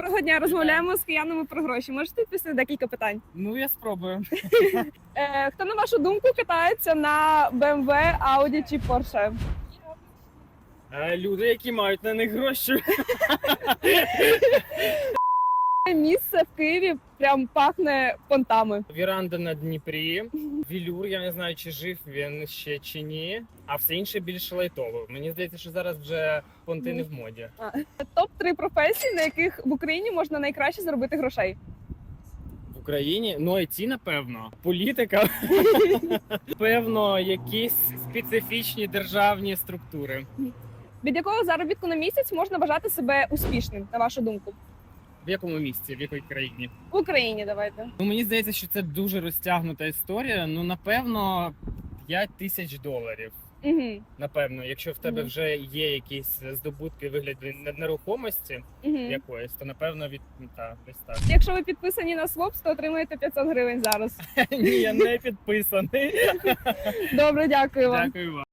Доброго дня, розмовляємо з киянами про гроші. Можете відповісти декілька питань? Ну, я спробую. Е, хто на вашу думку катається на BMW, Audi чи Porsche? Е, Люди, які мають на них гроші. Місце в Києві прям пахне понтами. Віранда на Дніпрі. Вілюр, я не знаю, чи жив він ще чи ні. А все інше більш лайтово. Мені здається, що зараз вже понти не в моді. Топ 3 професії, на яких в Україні можна найкраще заробити грошей. В Україні, ну і ті, напевно, політика, певно, якісь специфічні державні структури. Від якого заробітку на місяць можна вважати себе успішним, на вашу думку? В якому місці, в якій країні? В Україні давайте. Ну мені здається, що це дуже розтягнута історія. Ну, напевно, 5 тисяч доларів. Угу. Напевно, якщо в тебе Мгм. вже є якісь здобутки в вигляді нерухомості Угу. якоїсь, то напевно від ну, та десь так. Якщо ви підписані на Swapps, то отримаєте 500 гривень зараз. Ні, я не підписаний. Добре, дякую вам. Дякую вам.